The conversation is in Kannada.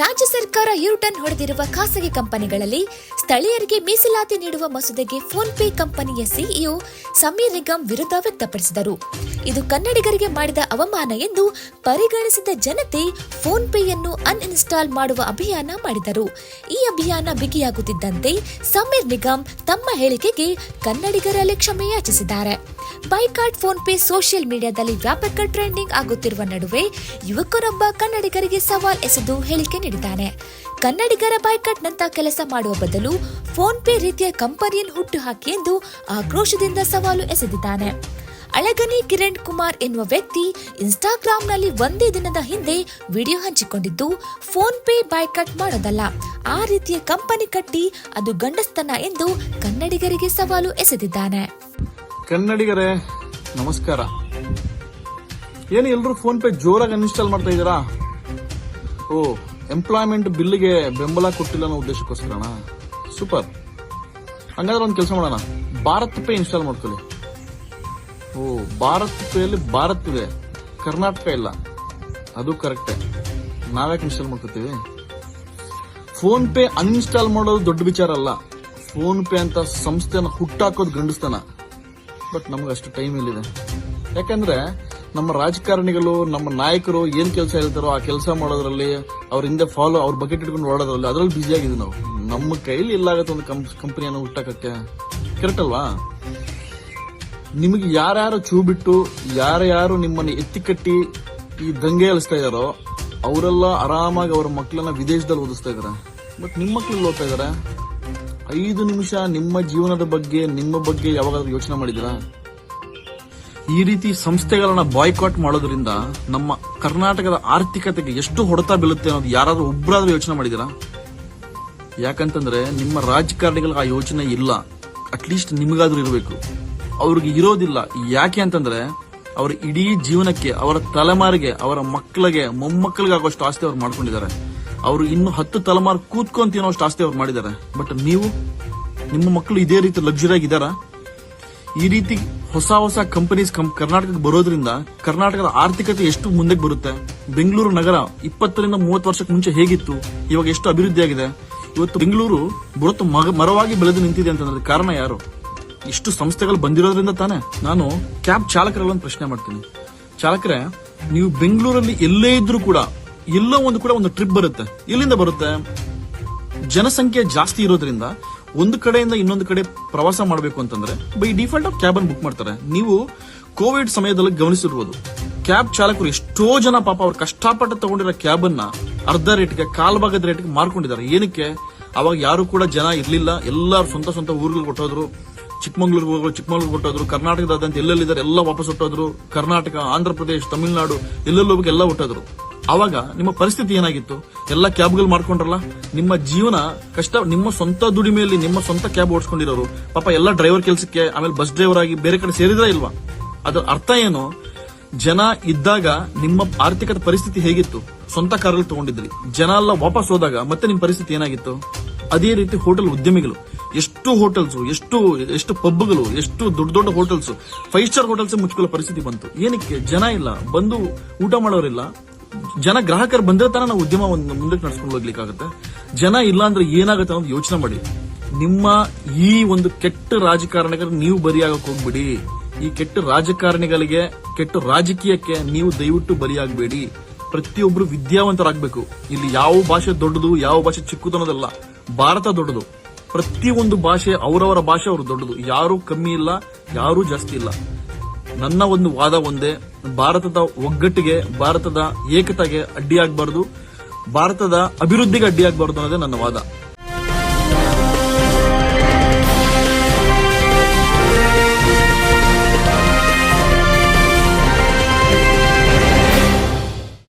ರಾಜ್ಯ ಸರ್ಕಾರ ಯೂಟರ್ನ್ ಹೊಡೆದಿರುವ ಖಾಸಗಿ ಕಂಪನಿಗಳಲ್ಲಿ ಸ್ಥಳೀಯರಿಗೆ ಮೀಸಲಾತಿ ನೀಡುವ ಮಸೂದೆಗೆ ಫೋನ್ ಪೇ ಕಂಪನಿಯ ಸಿಇಒ ಸಮೀರ್ ನಿಗಮ್ ವಿರುದ್ಧ ವ್ಯಕ್ತಪಡಿಸಿದರು. ಇದು ಕನ್ನಡಿಗರಿಗೆ ಮಾಡಿದ ಅವಮಾನ ಎಂದು ಪರಿಗಣಿಸಿದ ಜನತೆ ಫೋನ್ ಪೇಯನ್ನು ಅನ್ಇನ್ಸ್ಟಾಲ್ ಮಾಡುವ ಅಭಿಯಾನ ಮಾಡಿದರು. ಈ ಅಭಿಯಾನ ಬಿಗಿಯಾಗುತ್ತಿದ್ದಂತೆ ಸಮೀರ್ ನಿಗಮ್ ತಮ್ಮ ಹೇಳಿಕೆಗೆ ಕನ್ನಡಿಗರಲ್ಲಿ ಕ್ಷಮೆ ಯಾಚಿಸಿದ್ದಾರೆ ಬೈಕಾಟ್ ಫೋನ್ ಪೇ ಸೋಷಿಯಲ್ ಮೀಡಿಯಾದಲ್ಲಿ ವ್ಯಾಪಕ ಟ್ರೆಂಡಿಂಗ್ ಆಗುತ್ತಿರುವ ನಡುವೆ ಯುವಕರೊಬ್ಬ ಕನ್ನಡಿಗರಿಗೆ ಸವಾಲ್ ಎಸೆದು ಹೇಳಿಕೆ ನೀಡಿದ್ದಾನೆ. ಕನ್ನಡಿಗರ ಬೈಕಾಟ್ ನಂತ ಕೆಲಸ ಮಾಡುವ ಬದಲು ಫೋನ್ ಪೇ ರೀತಿಯ ಕಂಪನಿಯನ್ನು ಹುಟ್ಟುಹಾಕಿ ಎಂದು ಆಕ್ರೋಶದಿಂದ ಸವಾಲು ಎಸೆದಿದ್ದಾನೆ. ಅಳಗನಿ ಕಿರಣ್ ಕುಮಾರ್ ಎನ್ನುವ ವ್ಯಕ್ತಿ ಇನ್ಸ್ಟಾಗ್ರಾಂನಲ್ಲಿ ಒಂದೇ ದಿನದ ಹಿಂದೆ ವಿಡಿಯೋ ಹಂಚಿಕೊಂಡಿದ್ದು, ಫೋನ್ ಪೇ ಬೈಕಟ್ ಮಾಡೋದಲ್ಲ, ಆ ರೀತಿಯ ಕಂಪನಿ ಕಟ್ಟಿ ಅದು ಗಂಡಸ್ತನ ಎಂದು ಕನ್ನಡಿಗರಿಗೆ ಸವಾಲು ಎಸೆದಿದ್ದಾನೆ. ಕನ್ನಡಿಗರೇ, ನಮಸ್ಕಾರ. ಏನು ಎಲ್ಲರೂ ಫೋನ್ ಪೇ ಜೋರಾಗಿ ಅನ್ಇನ್ಸ್ಟಾಲ್ ಮಾಡ್ತಾ ಇದ್ದೀರಾ? ಓ ಎಂಪ್ಲಾಯ್ಮೆಂಟ್ ಬಿಲ್ಗೆ ಬೆಂಬಲ ಕೊಟ್ಟಿಲ್ಲ ಅನ್ನೋ ಉದ್ದೇಶಕ್ಕೋಸ್ಕರಣ ಸೂಪರ್. ಹಂಗಾದ್ರೆ ಒಂದು ಕೆಲಸ ಮಾಡೋಣ. ಭಾರತ್ ಪೇ ಇನ್ಸ್ಟಾಲ್ ಮಾಡ್ಕೊಳ್ಳಿ. ಓ, ಭಾರತ್ ಪೇಯಲ್ಲಿ ಭಾರತ್ ಇದೆ. ಕರ್ನಾಟಕ ಇಲ್ಲ. ಅದು ಕರೆಕ್ಟೇ ನಾವ್ಯಾಕೆ ಇನ್ಸ್ಟಾಲ್ ಮಾಡ್ಕೋತೀವಿ? ಫೋನ್ ಪೇ ಅನ್ಇನ್ಸ್ಟಾಲ್ ಮಾಡೋದು ದೊಡ್ಡ ವಿಚಾರ ಅಲ್ಲ. ಫೋನ್ ಪೇ ಅಂತ ಸಂಸ್ಥೆನ ಹುಟ್ಟಾಕೋದು ಗಂಡಸ್ತನ. ಬಟ್ ನಮ್ಗೆ ಅಷ್ಟು ಟೈಮ್ ಇಲ್ಲಿದೆ. ಯಾಕಂದ್ರೆ ನಮ್ಮ ರಾಜಕಾರಣಿಗಳು, ನಮ್ಮ ನಾಯಕರು ಏನ್ ಕೆಲಸ ಹೇಳ್ತಾರೋ ಆ ಕೆಲಸ ಮಾಡೋದ್ರಲ್ಲಿ ಅವ್ರ ಹಿಂದೆ ಫಾಲೋ ಅವ್ರ ಬಕೆಟ್ ಇಟ್ಕೊಂಡು ಓಡೋದ್ರಲ್ಲಿ ಅದ್ರಲ್ಲಿ ಬ್ಯುಸಿ ಆಗಿದ್ವಿ ನಾವು. ನಮ್ಮ ಕೈಲಿ ಇಲ್ಲಾಗತ್ತೆ ಒಂದು ಕಂಪ್ನಿಯನ್ನು ಹುಟ್ಟಾಕಕ್ಕೆ. ಕರೆಕ್ಟ್ ಅಲ್ವಾ? ನಿಮಗೆ ಯಾರ್ಯಾರು ಚೂ ಬಿಟ್ಟು ಯಾರ್ಯಾರು ನಿಮ್ಮನ್ನು ಎತ್ತಿ ಕಟ್ಟಿ ಈ ದಂಗೆ ಅಲಿಸ್ತಾ ಇದಾರೋ, ಅವರೆಲ್ಲ ಆರಾಮಾಗಿ ಅವ್ರ ಮಕ್ಕಳನ್ನ ವಿದೇಶದಲ್ಲಿ ಓದಿಸ್ತಾ ಇದಾರೆ. ಬಟ್ ನಿಮ್ಮ ಮಕ್ಕಳು ಓದ್ತಾ ಇದಾರೆ? ಐದು ನಿಮಿಷ ನಿಮ್ಮ ಜೀವನದ ಬಗ್ಗೆ, ನಿಮ್ಮ ಬಗ್ಗೆ ಯಾವಾಗಾದ್ರೂ ಯೋಚನೆ ಮಾಡಿದಿರಾ ಈ ರೀತಿ ಸಂಸ್ಥೆಗಳನ್ನ ಬಾಯ್ಕಾಟ್ ಮಾಡೋದ್ರಿಂದ ನಮ್ಮ ಕರ್ನಾಟಕದ ಆರ್ಥಿಕತೆಗೆ ಎಷ್ಟು ಹೊಡೆತ ಬೀಳುತ್ತೆ ಅನ್ನೋದು ಯಾರಾದ್ರೂ ಒಬ್ಬರಾದ್ರೂ ಯೋಚನೆ ಮಾಡಿದಿರಾ ಯಾಕಂತಂದ್ರೆ ನಿಮ್ಮ ರಾಜಕಾರಣಿಗಳಿಗೆ ಆ ಯೋಚನೆ ಇಲ್ಲ. ಅಟ್ಲೀಸ್ಟ್ ನಿಮಗಾದ್ರೂ ಇರಬೇಕು. ಅವ್ರಿಗೆ ಇರೋದಿಲ್ಲ. ಯಾಕೆ ಅಂತಂದ್ರೆ ಅವರ ಇಡೀ ಜೀವನಕ್ಕೆ, ಅವರ ತಲೆಮಾರಿಗೆ, ಅವರ ಮಕ್ಕಳಿಗೆ ಮೊಮ್ಮಕ್ಕಳಿಗೆ ಆಗೋಷ್ಟು ಆಸ್ತಿ ಅವ್ರು ಮಾಡ್ಕೊಂಡಿದ್ದಾರೆ. ಅವರು ಇನ್ನು ಹತ್ತು ತಲೆಮಾರು ಕೂತ್ಕೊಂತ ತಿನ್ನೋಷ್ಟು ಆಸ್ತಿ ಅವ್ರು ಮಾಡಿದ್ದಾರೆ. ಬಟ್ ನೀವು, ನಿಮ್ಮ ಮಕ್ಕಳು ಇದೇ ರೀತಿ ಲಕ್ಸುರಿ ಆಗಿದ್ದಾರಾ? ಈ ರೀತಿ ಹೊಸ ಹೊಸ ಕಂಪನೀಸ್ ಕರ್ನಾಟಕಕ್ಕೆ ಬರೋದ್ರಿಂದ ಕರ್ನಾಟಕದ ಆರ್ಥಿಕತೆ ಎಷ್ಟು ಮುಂದಕ್ಕೆ ಬರುತ್ತೆ? ಬೆಂಗಳೂರು ನಗರ ಇಪ್ಪತ್ತರಿಂದ ಮೂವತ್ತು ವರ್ಷಕ್ಕೆ ಮುಂಚೆ ಹೇಗಿತ್ತು? ಇವಾಗ ಎಷ್ಟು ಅಭಿವೃದ್ಧಿ ಆಗಿದೆ? ಇವತ್ತು ಬೆಂಗಳೂರು ಬೃಹತ್ ಮರವಾಗಿ ಬೆಳೆದು ನಿಂತಿದೆ ಅಂತಂದ್ರೆ ಕಾರಣ ಯಾರು? ಇಷ್ಟು ಸಂಸ್ಥೆಗಳು ಬಂದಿರೋದ್ರಿಂದ ತಾನೇ? ನಾನು ಕ್ಯಾಬ್ ಚಾಲಕರಲ್ಲಿ ಒಂದು ಪ್ರಶ್ನೆ ಮಾಡ್ತೀನಿ. ಚಾಲಕರೇ, ನೀವು ಬೆಂಗಳೂರಲ್ಲಿ ಎಲ್ಲೇ ಇದ್ರೂ ಕೂಡ ಎಲ್ಲೋ ಒಂದು ಕೂಡ ಒಂದು ಟ್ರಿಪ್ ಬರುತ್ತೆ. ಇಲ್ಲಿಂದ ಬರುತ್ತೆ. ಜನಸಂಖ್ಯೆ ಜಾಸ್ತಿ ಇರೋದ್ರಿಂದ ಒಂದು ಕಡೆಯಿಂದ ಇನ್ನೊಂದು ಕಡೆ ಪ್ರವಾಸ ಮಾಡಬೇಕು ಅಂತಂದ್ರೆ by default of cab book ಮಾಡ್ತಾರೆ. ನೀವು ಕೋವಿಡ್ ಸಮಯದಲ್ಲಿ ಗಮನಿಸಿರ್ಬೋದು. ಕ್ಯಾಬ್ ಚಾಲಕರು ಎಷ್ಟೋ ಜನ ಪಾಪ ಅವ್ರು ಕಷ್ಟಪಟ್ಟು ತಗೊಂಡಿರೋ ಕ್ಯಾಬ್ ಅನ್ನ ಅರ್ಧ ರೇಟ್ಗೆ ಕಾಲ್ ಭಾಗದ ರೇಟ್ಗೆ ಮಾರ್ಕೊಂಡಿದ್ದಾರೆ. ಏನಕ್ಕೆ? ಅವಾಗ ಯಾರು ಕೂಡ ಜನ ಇರಲಿಲ್ಲ. ಎಲ್ಲಾರು ಸ್ವಂತ ಸ್ವಂತ ಊರುಗಳು ಕೊಟ್ಟೋದ್ರು. ಚಿಕ್ಕಮಂಗ್ಳೂರ್ಗೆ ಹೋಗೋರು ಚಿಕ್ಕಮಂಗ್ಳೂರ್ ಕೊಟ್ಟೋದ್ರು. ಕರ್ನಾಟಕದಾದ್ಯಂತ ಎಲ್ಲೆಲ್ಲಿದ್ದಾರೆ ಎಲ್ಲ ವಾಪಸ್ ಹೊಟ್ಟೋದ್ರು ಕರ್ನಾಟಕ, ಆಂಧ್ರ ಪ್ರದೇಶ, ತಮಿಳುನಾಡು ಎಲ್ಲೆಲ್ಲೋಗಿ ಎಲ್ಲಾ ಎಲ್ಲ ಹೊಟ್ಟೋದ್ರು ಅವಾಗ ನಿಮ್ಮ ಪರಿಸ್ಥಿತಿ ಏನಾಗಿತ್ತು? ಎಲ್ಲ ಕ್ಯಾಬ್ಗಳು ಮಾಡ್ಕೊಂಡ್ರಲ್ಲ? ನಿಮ್ಮ ಜೀವನ ಕಷ್ಟ, ನಿಮ್ಮ ಸ್ವಂತ ದುಡಿಮೆಯಲ್ಲಿ ನಿಮ್ಮ ಸ್ವಂತ ಕ್ಯಾಬ್ ಓಡಿಸ್ಕೊಂಡಿರೋರು, ಪಾಪ ಎಲ್ಲ ಡ್ರೈವರ್ ಕೆಲಸಕ್ಕೆ, ಆಮೇಲೆ ಬಸ್ ಡ್ರೈವರ್ ಆಗಿ ಬೇರೆ ಕಡೆ ಸೇರಿದ್ರೆ ಇಲ್ವಾ? ಅದರ ಅರ್ಥ ಏನು? ಜನ ಇದ್ದಾಗ ನಿಮ್ಮ ಆರ್ಥಿಕತೆ ಪರಿಸ್ಥಿತಿ ಹೇಗಿತ್ತು? ಸ್ವಂತ ಕಾರಲ್ಲಿ ತಗೊಂಡಿದ್ರಿ. ಜನ ಎಲ್ಲ ವಾಪಸ್ ಹೋದಾಗ ಮತ್ತೆ ನಿಮ್ಮ ಪರಿಸ್ಥಿತಿ ಏನಾಗಿತ್ತು? ಅದೇ ರೀತಿ ಹೋಟೆಲ್ ಉದ್ಯಮಿಗಳು. ಎಷ್ಟು ಹೋಟೆಲ್ಸ್, ಎಷ್ಟು ಎಷ್ಟು ಪಬ್ಗಳು, ಎಷ್ಟು ದೊಡ್ಡ ದೊಡ್ಡ ಹೋಟೆಲ್ಸ್. ಫೈವ್ ಸ್ಟಾರ್ ಹೋಟೆಲ್ಸ್ ಮುಚ್ಕೊಳ್ಳೋ ಪರಿಸ್ಥಿತಿ ಬಂತು. ಏನಕ್ಕೆ? ಜನ ಇಲ್ಲ. ಬಂದು ಊಟ ಮಾಡೋರಿಲ್ಲ. ಜನ ಗ್ರಾಹಕರು ಬಂದ್ರೆ ತಾನೇ ನಾವು ಉದ್ಯಮ ಒಂದು ಮುಂದಕ್ಕೆ ನಡ್ಸ್ಕೊಂಡು ಹೋಗ್ಲಿಕ್ಕಾಗತ್ತೆ. ಜನ ಇಲ್ಲ ಅಂದ್ರೆ ಏನಾಗುತ್ತೆ ಅನ್ನೋದು ಯೋಚನೆ ಮಾಡಿ. ನಿಮ್ಮ ಈ ಒಂದು ಕೆಟ್ಟ ರಾಜಕಾರಣಿಗಳು ನೀವು ಬರಿಯಾಗಕ್ಕೆ ಹೋಗ್ಬಿಡಿ. ಈ ಕೆಟ್ಟ ರಾಜಕಾರಣಿಗಳಿಗೆ, ಕೆಟ್ಟ ರಾಜಕೀಯಕ್ಕೆ ನೀವು ದಯವಿಟ್ಟು ಬಲಿಯಾಗಬೇಡಿ. ಪ್ರತಿಯೊಬ್ಬರು ವಿದ್ಯಾವಂತರಾಗಬೇಕು. ಇಲ್ಲಿ ಯಾವ ಭಾಷೆ ದೊಡ್ಡದು, ಯಾವ ಭಾಷೆ ಚಿಕ್ಕದು ಭಾರತ ದೊಡ್ಡದು. ಪ್ರತಿಯೊಂದು ಭಾಷೆ ಅವರವರ ಭಾಷೆ ಅವರು ದೊಡ್ಡದು. ಯಾರು ಕಮ್ಮಿ ಇಲ್ಲ, ಯಾರೂ ಜಾಸ್ತಿ ಇಲ್ಲ. ನನ್ನ ಒಂದು ವಾದ ಒಂದೇ. ಭಾರತದ ಒಗ್ಗಟ್ಟಿಗೆ, ಭಾರತದ ಏಕತೆಗೆ ಅಡ್ಡಿಯಾಗಬಾರದು. ಭಾರತದ ಅಭಿವೃದ್ಧಿಗೆ ಅಡ್ಡಿಯಾಗಬಾರದು ಅನ್ನೋದೇ ನನ್ನ ವಾದ.